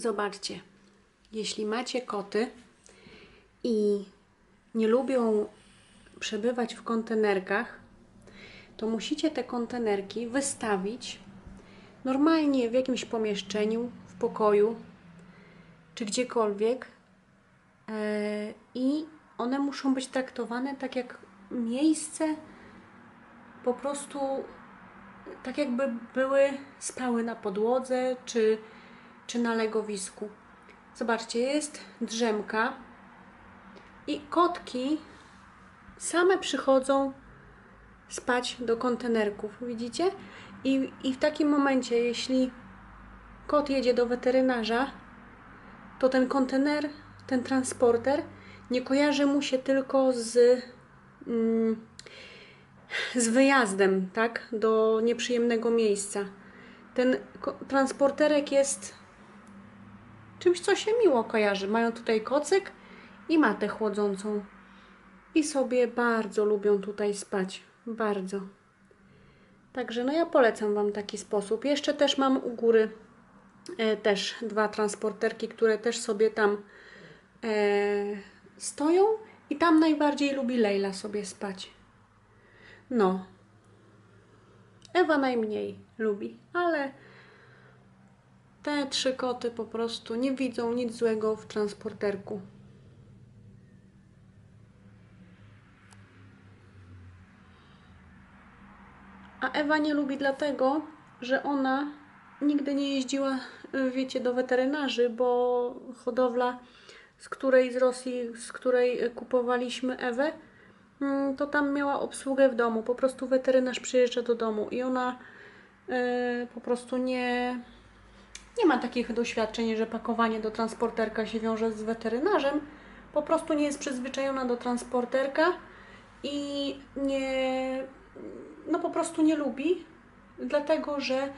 zobaczcie, jeśli macie koty i nie lubią przebywać w kontenerkach, to musicie te kontenerki wystawić normalnie w jakimś pomieszczeniu, w pokoju czy gdziekolwiek. E, I one muszą być traktowane tak jak miejsce po prostu tak jakby były, spały na podłodze czy, czy na legowisku. Zobaczcie, jest drzemka i kotki same przychodzą spać do kontenerków, widzicie? I, I w takim momencie, jeśli kot jedzie do weterynarza, to ten kontener, ten transporter nie kojarzy mu się tylko z, mm, z wyjazdem, tak? Do nieprzyjemnego miejsca. Ten transporterek jest czymś, co się miło kojarzy. Mają tutaj kocyk i matę chłodzącą. I sobie bardzo lubią tutaj spać. Bardzo. Także no ja polecam Wam taki sposób. Jeszcze też mam u góry e, też dwa transporterki, które też sobie tam e, stoją i tam najbardziej lubi Leila sobie spać. No. Ewa najmniej lubi, ale te trzy koty po prostu nie widzą nic złego w transporterku. A Ewa nie lubi dlatego, że ona nigdy nie jeździła, wiecie, do weterynarzy, bo hodowla, z której z Rosji, z której kupowaliśmy Ewę, mm, to tam miała obsługę w domu. Po prostu weterynarz przyjeżdża do domu i ona y, po prostu nie, nie ma takich doświadczeń, że pakowanie do transporterka się wiąże z weterynarzem. Po prostu nie jest przyzwyczajona do transporterka i nie, no po prostu nie lubi, dlatego że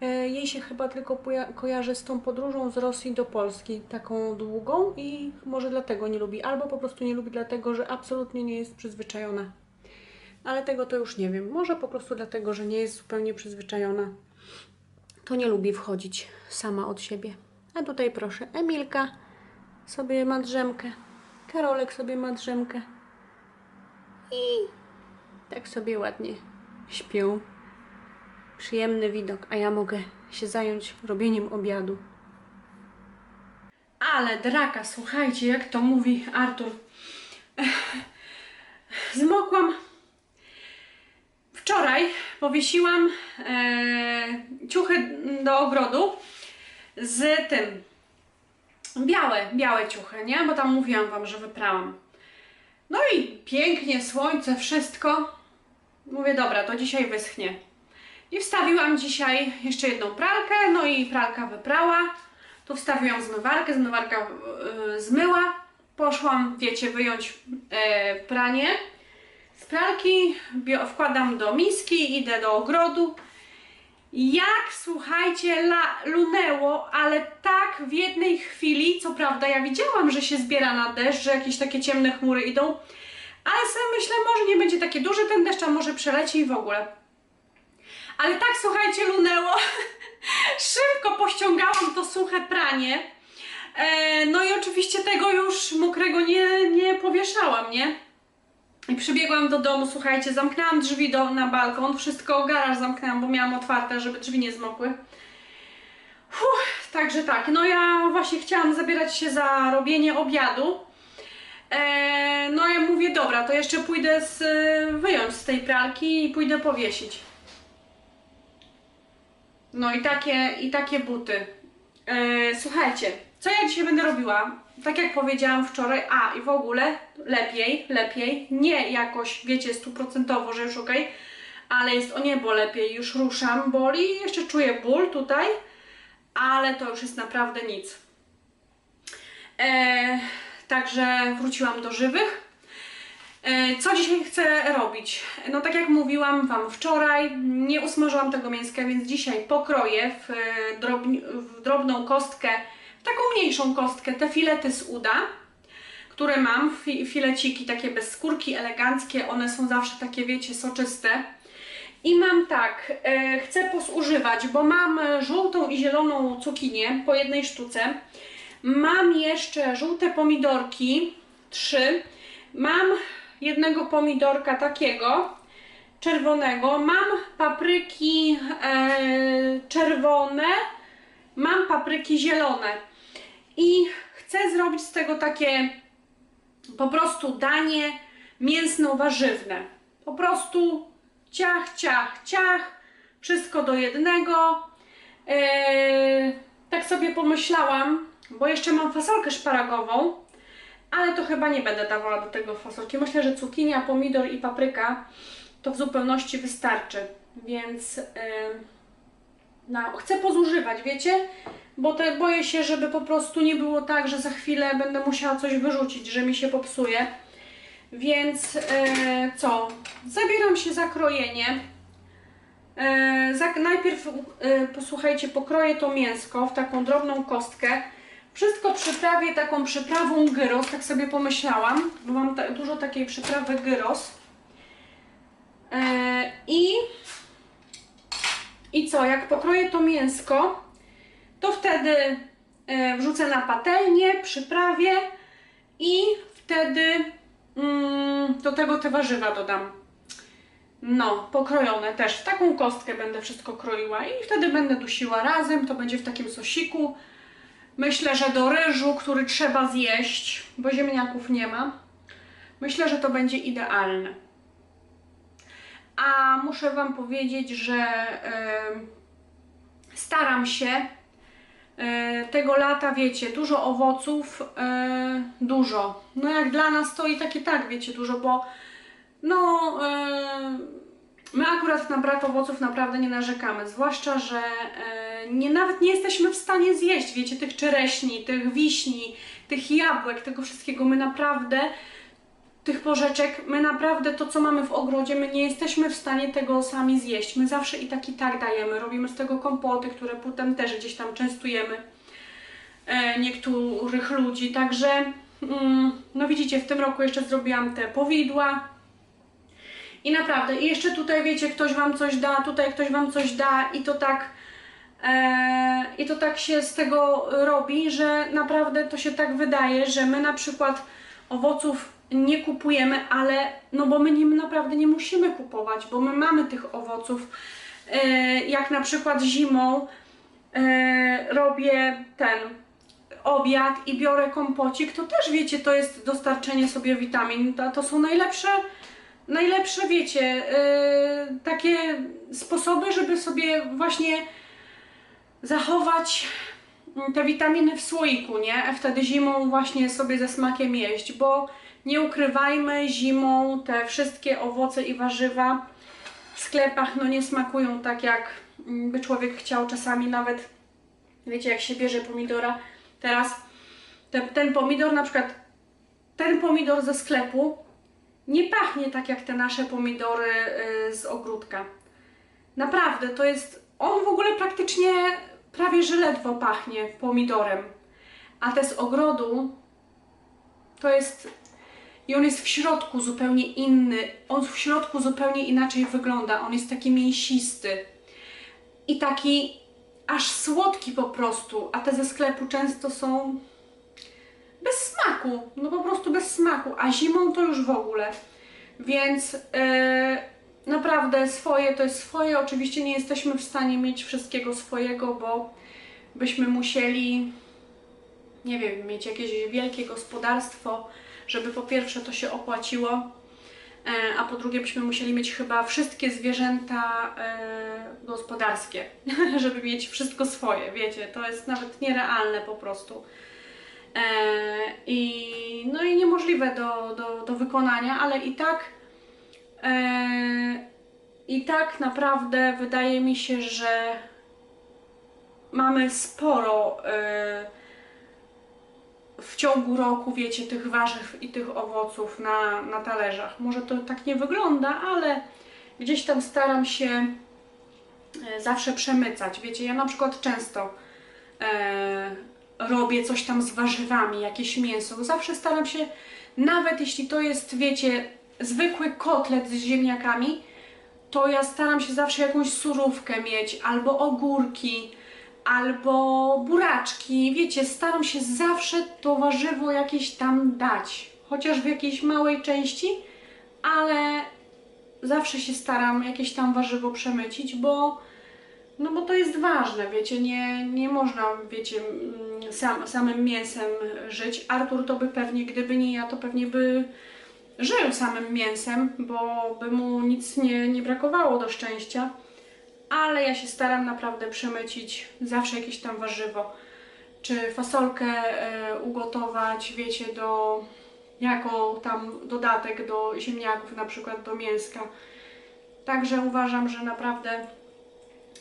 e, jej się chyba tylko kojarzy z tą podróżą z Rosji do Polski, taką długą i może dlatego nie lubi, albo po prostu nie lubi dlatego, że absolutnie nie jest przyzwyczajona. Ale tego to już nie wiem. Może po prostu dlatego, że nie jest zupełnie przyzwyczajona. To nie lubi wchodzić sama od siebie. A tutaj proszę, Emilka sobie ma drzemkę. Karolek sobie ma drzemkę. I tak sobie ładnie śpią. Przyjemny widok, a ja mogę się zająć robieniem obiadu. Ale draka, słuchajcie, jak to mówi Artur. Zmokłam. Wczoraj powiesiłam ciuchy do ogrodu z tym. Białe, białe ciuchy, nie? Bo tam mówiłam Wam, że wyprałam. No i pięknie, słońce, wszystko. Mówię, dobra, to dzisiaj wyschnie. I wstawiłam dzisiaj jeszcze jedną pralkę, no i pralka wyprała. Tu wstawiłam zmywarkę, zmywarka yy, zmyła. Poszłam, wiecie, wyjąć e, pranie. Z pralki wkładam do miski, idę do ogrodu. Jak, słuchajcie, la, lunęło, ale tak w jednej chwili, co prawda ja widziałam, że się zbiera na deszcz, że jakieś takie ciemne chmury idą, ale sobie myślę, może nie będzie taki duży ten deszcz, a może przeleci i w ogóle. Ale tak, słuchajcie, lunęło. Szybko pościągałam to suche pranie. E, no i oczywiście tego już mokrego nie, nie powieszałam, nie? I przybiegłam do domu, słuchajcie, zamknęłam drzwi do, na balkon, wszystko, garaż zamknęłam, bo miałam otwarte, żeby drzwi nie zmokły. Fuh, także tak, no ja właśnie chciałam zabierać się za robienie obiadu. E, no ja mówię, dobra, to jeszcze pójdę z, wyjąć z tej pralki i pójdę powiesić. No i takie, i takie buty. E, słuchajcie, co ja dzisiaj będę robiła? Tak jak powiedziałam wczoraj, a i w ogóle lepiej, lepiej, nie jakoś, wiecie, stuprocentowo, że już ok, ale jest o niebo lepiej, już ruszam, boli, jeszcze czuję ból tutaj, ale to już jest naprawdę nic. E, także wróciłam do żywych. E, Co dzisiaj chcę robić? No tak jak mówiłam Wam wczoraj, nie usmażyłam tego mięska, więc dzisiaj pokroję w, e, drobni, w drobną kostkę, taką mniejszą kostkę, te filety z uda, które mam, fi, fileciki takie bez skórki, eleganckie, one są zawsze takie, wiecie, soczyste. I mam tak, e, chcę pozużywać, bo mam żółtą i zieloną cukinię po jednej sztuce. Mam jeszcze żółte pomidorki, trzy. Mam jednego pomidorka takiego, czerwonego. Mam papryki e, czerwone, mam papryki zielone. I chcę zrobić z tego takie po prostu danie mięsno-warzywne. Po prostu ciach, ciach, ciach, wszystko do jednego. Eee, tak sobie pomyślałam, bo jeszcze mam fasolkę szparagową, ale to chyba nie będę dawała do tego fasolki. Myślę, że cukinia, pomidor i papryka to w zupełności wystarczy, więc eee, no, chcę pozużywać, wiecie? Bo te, boję się, żeby po prostu nie było tak, że za chwilę będę musiała coś wyrzucić, że mi się popsuje. Więc e, co? Zabieram się za krojenie. E, za, najpierw e, posłuchajcie, pokroję to mięsko w taką drobną kostkę. Wszystko przyprawię taką przyprawą gyros, tak sobie pomyślałam, bo mam ta, dużo takiej przyprawy gyros. E, I i co, jak pokroję to mięsko, to wtedy e, wrzucę na patelnię, przyprawię i wtedy mm, do tego te warzywa dodam. No, pokrojone też. W taką kostkę będę wszystko kroiła i wtedy będę dusiła razem. To będzie w takim sosiku. Myślę, że do ryżu, który trzeba zjeść, bo ziemniaków nie ma. Myślę, że to będzie idealne. A muszę Wam powiedzieć, że yy, staram się tego lata, wiecie, dużo owoców, yy, dużo. No jak dla nas to i tak i tak, wiecie, dużo, bo no my akurat na brak owoców naprawdę nie narzekamy, zwłaszcza, że nie, nawet nie jesteśmy w stanie zjeść, wiecie, tych czereśni, tych wiśni, tych jabłek, tego wszystkiego. My naprawdę tych porzeczek, my naprawdę to, co mamy w ogrodzie, my nie jesteśmy w stanie tego sami zjeść. My zawsze i tak i tak dajemy. Robimy z tego kompoty, które potem też gdzieś tam częstujemy e, niektórych ludzi. Także, mm, no widzicie, w tym roku jeszcze zrobiłam te powidła. I naprawdę, i jeszcze tutaj wiecie, ktoś Wam coś da, tutaj ktoś Wam coś da i to tak... E, I to tak się z tego robi, że naprawdę to się tak wydaje, że my na przykład owoców nie kupujemy, ale no bo my nim naprawdę nie musimy kupować, bo my mamy tych owoców. E, jak na przykład zimą e, robię ten obiad i biorę kompocik, to też wiecie, to jest dostarczenie sobie witamin. To, są najlepsze, najlepsze wiecie, e, takie sposoby, żeby sobie właśnie zachować te witaminy w słoiku, nie? Wtedy zimą właśnie sobie ze smakiem jeść, bo nie ukrywajmy, zimą te wszystkie owoce i warzywa w sklepach no nie smakują tak jak mm, by człowiek chciał. Czasami nawet wiecie jak się bierze pomidora teraz ten, ten pomidor na przykład ten pomidor ze sklepu nie pachnie tak jak te nasze pomidory y, z ogródka. Naprawdę to jest on w ogóle praktycznie prawie że ledwo pachnie pomidorem. A te z ogrodu to jest i on jest w środku zupełnie inny. On w środku zupełnie inaczej wygląda. On jest taki mięsisty i taki aż słodki po prostu, a te ze sklepu często są bez smaku, no po prostu bez smaku, a zimą to już w ogóle. Więc yy, naprawdę swoje to jest swoje. Oczywiście nie jesteśmy w stanie mieć wszystkiego swojego, bo byśmy musieli, nie wiem, mieć jakieś wielkie gospodarstwo, żeby po pierwsze to się opłaciło, e, a po drugie byśmy musieli mieć chyba wszystkie zwierzęta e, gospodarskie, żeby mieć wszystko swoje, wiecie, to jest nawet nierealne po prostu. E, I, no i niemożliwe do, do, do wykonania, ale i tak i tak naprawdę wydaje mi się, że mamy sporo w ciągu roku, wiecie, tych warzyw i tych owoców na, na talerzach. Może to tak nie wygląda, ale gdzieś tam staram się e, zawsze przemycać. Wiecie, ja na przykład często e, robię coś tam z warzywami, jakieś mięso. Zawsze staram się, nawet jeśli to jest, wiecie, zwykły kotlet z ziemniakami, to ja staram się zawsze jakąś surówkę mieć, albo ogórki, albo buraczki. Wiecie, staram się zawsze to warzywo jakieś tam dać, chociaż w jakiejś małej części, ale zawsze się staram jakieś tam warzywo przemycić, bo no bo to jest ważne, wiecie, nie, nie można, wiecie, mm, sam, samym mięsem żyć. Artur to by pewnie, gdyby nie ja, to pewnie by żył samym mięsem, bo by mu nic nie, nie brakowało do szczęścia. Ale ja się staram naprawdę przemycić zawsze jakieś tam warzywo. Czy fasolkę e, ugotować, wiecie, do jako tam dodatek do ziemniaków, na przykład do mięska. Także uważam, że naprawdę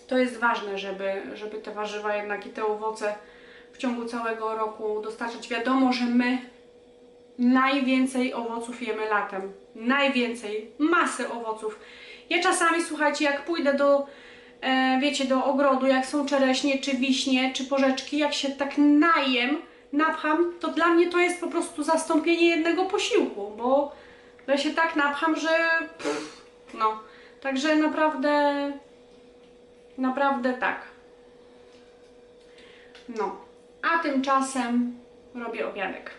to jest ważne, żeby, żeby te warzywa jednak i te owoce w ciągu całego roku dostarczać. Wiadomo, że my najwięcej owoców jemy latem. Najwięcej. Masy owoców. Ja czasami, słuchajcie, jak pójdę do, wiecie, do ogrodu, jak są czereśnie, czy wiśnie, czy porzeczki, jak się tak najem, napcham, to dla mnie to jest po prostu zastąpienie jednego posiłku, bo ja się tak napcham, że pff, no. Także naprawdę Naprawdę tak. No. A tymczasem robię obiadek.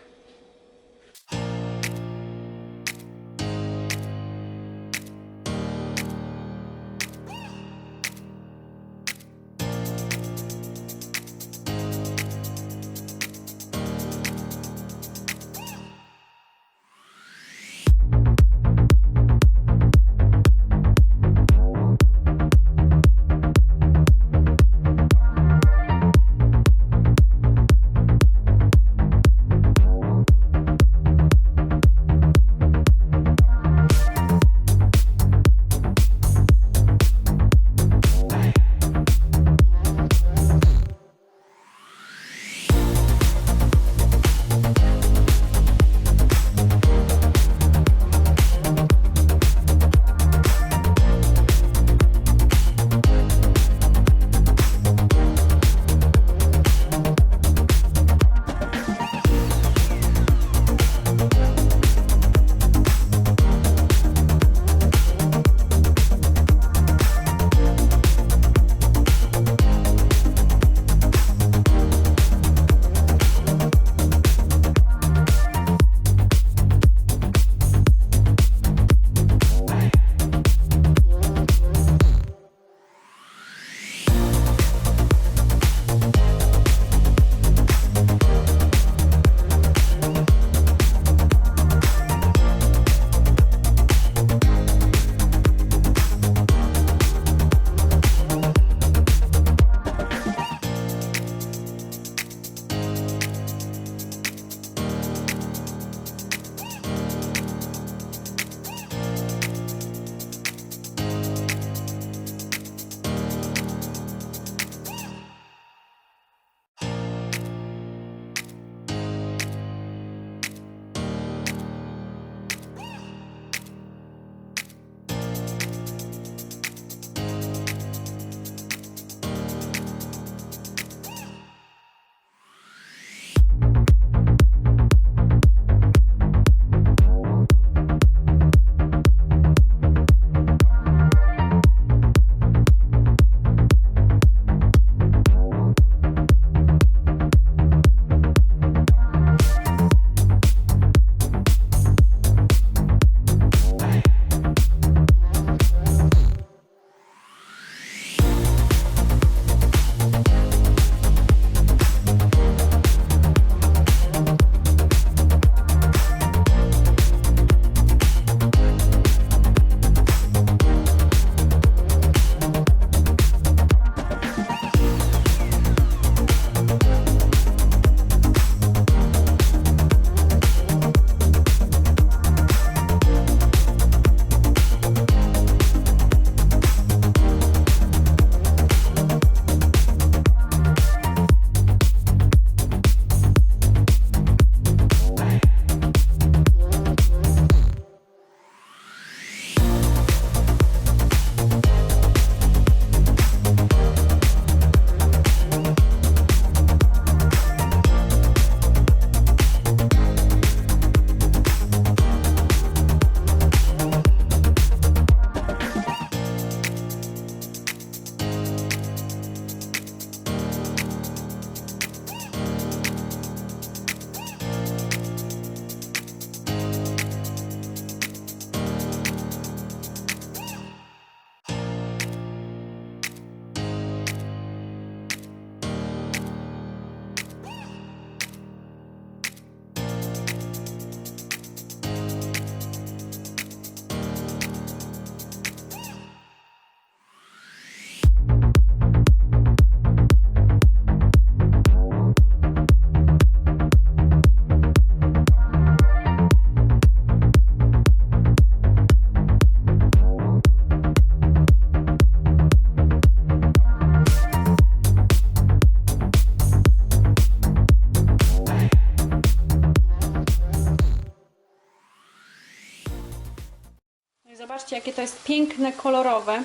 Kolorowe.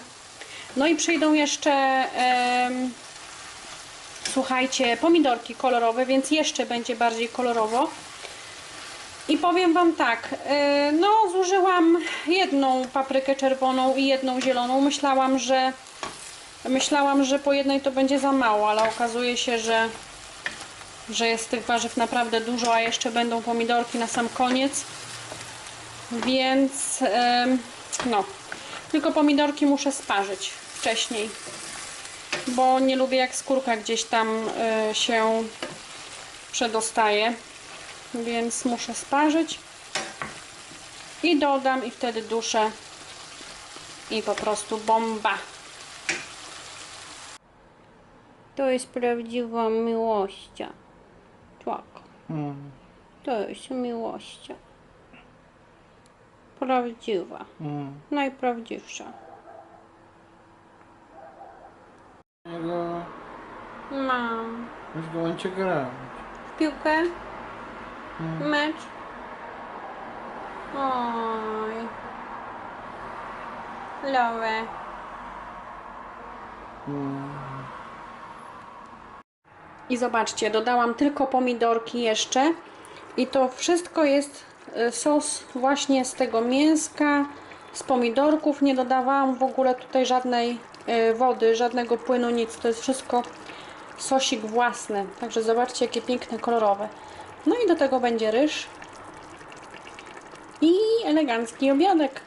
No i przyjdą jeszcze, słuchajcie, pomidorki kolorowe, więc jeszcze będzie bardziej kolorowo. I powiem Wam tak, e, no zużyłam jedną paprykę czerwoną i jedną zieloną. Myślałam, że myślałam, że po jednej to będzie za mało, ale okazuje się, że, że jest tych warzyw naprawdę dużo, a jeszcze będą pomidorki na sam koniec. Więc no, tylko pomidorki muszę sparzyć wcześniej, bo nie lubię jak skórka gdzieś tam e, się przedostaje więc muszę sparzyć i dodam i wtedy duszę i po prostu bomba. To jest prawdziwa miłość tak Mm, to jest miłość prawdziwa mm. najprawdziwsza Jego, mam weź go on cię gra. w piłkę Mm. mecz oj love Mm. I zobaczcie, dodałam tylko pomidorki jeszcze i to wszystko jest sos właśnie z tego mięska, z pomidorków. Nie dodawałam w ogóle tutaj żadnej e, wody, żadnego płynu, nic. To jest wszystko sosik własny. Także zobaczcie, jakie piękne, kolorowe. No i do tego będzie ryż i elegancki obiadek.